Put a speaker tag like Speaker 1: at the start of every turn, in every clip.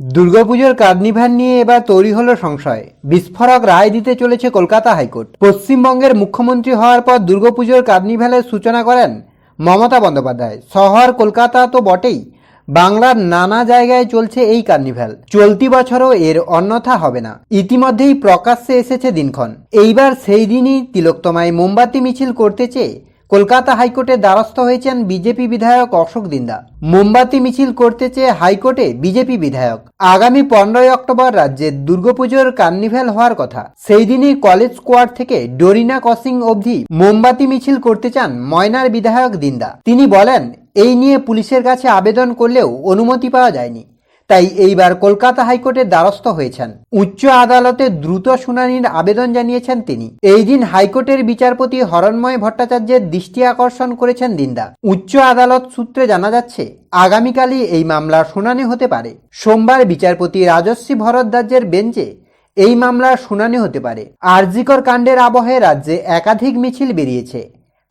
Speaker 1: দুর্গাপুজোর কার্নিভাল নিয়ে এবার তৈরি হলো সংশয়। বিস্ফোরক রায় দিতে চলেছে কলকাতা হাইকোর্ট। পশ্চিমবঙ্গের মুখ্যমন্ত্রী হওয়ার পর দুর্গাপুজোর কার্নিভালের সূচনা করেন মমতা বন্দ্যোপাধ্যায়। শহর কলকাতা তো বটেই, বাংলার নানা জায়গায় চলছে এই কার্নিভাল চলতি বছরও এর অন্যথা হবে না। ইতিমধ্যেই প্রকাশ্যে এসেছে দিনক্ষণ। এইবার সেই দিনই তিলোত্তমায় মোমবাতি মিছিল করতে চেয়ে কলকাতা হাইকোর্টে দ্বারস্থ হয়েছেন বিজেপি বিধায়ক অশোক দিন্দা। মোমবাতি মিছিল করতে চেয়ে হাইকোর্টে বিজেপি বিধায়ক। আগামী পনেরোই অক্টোবর রাজ্যে দুর্গাপুজোর কার্নিভ্যাল হওয়ার কথা। সেই দিনই কলেজ স্কোয়াড থেকে ডোরিনা কসিং অবধি মোমবাতি মিছিল করতে চান ময়নার বিধায়ক দিন্দা। তিনি বলেন, এই নিয়ে পুলিশের কাছে আবেদন করলেও অনুমতি পাওয়া যায়নি। তাই এইবার কলকাতা হাইকোর্টের দ্বারস্থ হয়েছেন। উচ্চ আদালতে দ্রুত শুনানির আবেদন জানিয়েছেন তিনি। এই দিন হাইকোর্টের বিচারপতি হরণময় ভট্টাচার্যের দৃষ্টি আকর্ষণ করেছেন দিন্দা। উচ্চ আদালত সূত্রে জানা যাচ্ছে, আগামীকালই এই মামলার শুনানি হতে পারে। সোমবার বিচারপতি রাজস্বী ভরদ্বাজের বেঞ্চে এই মামলার শুনানি হতে পারে। আরজিকর কাণ্ডের আবহে রাজ্যে একাধিক মিছিল বেরিয়েছে।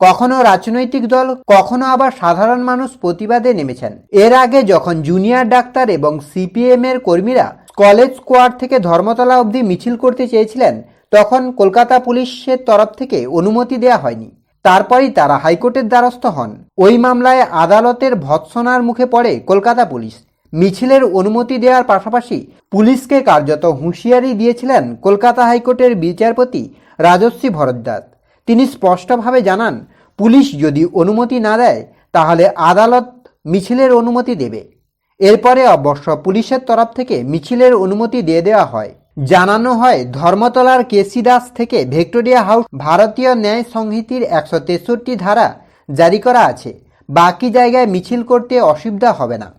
Speaker 1: কখনো রাজনৈতিক দল, কখনো আবার সাধারণ মানুষ প্রতিবাদে নেমেছেন। এর আগে যখন জুনিয়র ডাক্তার এবং সিপিএম এর কর্মীরা কলেজ স্কোয়াড থেকে ধর্মতলা অবধি মিছিল করতে চেয়েছিলেন, তখন কলকাতা পুলিশের তরফ থেকে অনুমতি দেওয়া হয়নি। তারপরেই তারা হাইকোর্টের দ্বারস্থ হন। ওই মামলায় আদালতের ভৎসনার মুখে পড়ে কলকাতা পুলিশ। মিছিলের অনুমতি দেওয়ার পাশাপাশি পুলিশকে কার্যত হুঁশিয়ারি দিয়েছিলেন কলকাতা হাইকোর্টের বিচারপতি রাজস্বী ভরদ্বাজ। তিনি স্পষ্টভাবে জানান পুলিশ যদি অনুমতি না দেয়, তাহলে আদালত মিছিলের অনুমতি দেবে। এরপরে অবশ্য পুলিশের তরফ থেকে মিছিলের অনুমতি দিয়ে দেওয়া হয়। জানানো হয়, ধর্মতলার কেসি দাস থেকে ভিক্টোরিয়া হাউস ভারতীয় ন্যায় সংহিতির একশো তেষট্টি ধারা জারি করা আছে। বাকি জায়গায় মিছিল করতে অসুবিধা হবে না।